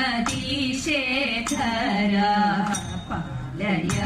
വെൺമതീശേഖര പാലയ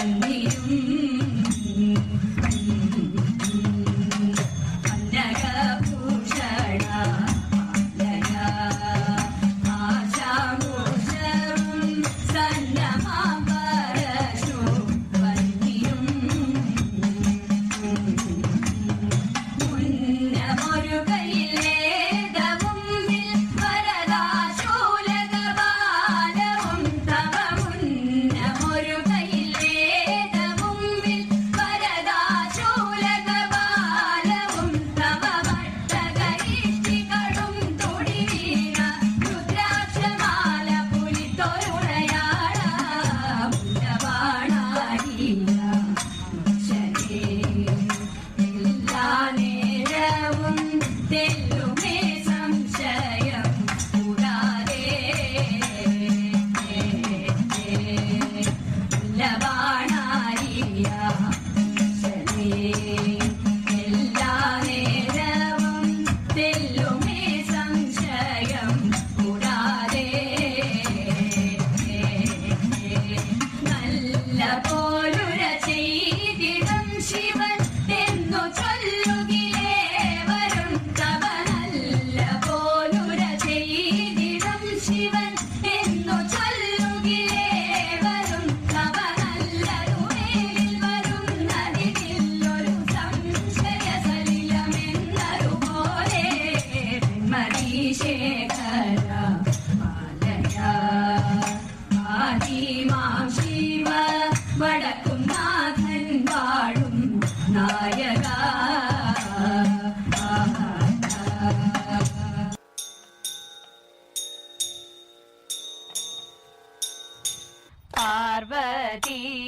and me. D.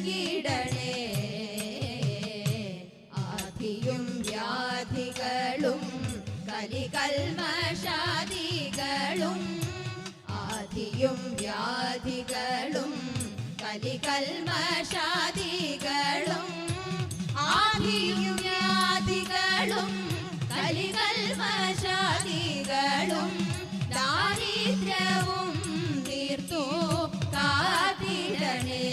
നൽകിടണേ. ആധിയും വ്യാധികളും കലികൽമഷാദികളും. ആധിയും വ്യാധികളും കലികൽമഷാദികളും. ആധിയും വ്യാധികളും കലികൽമഷാദികളും. ദാരിദ്ര്യവും തീർത്തു കാതിടണേ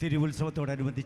തിരുവുത്സവത്തോടനുബന്ധിച്ച്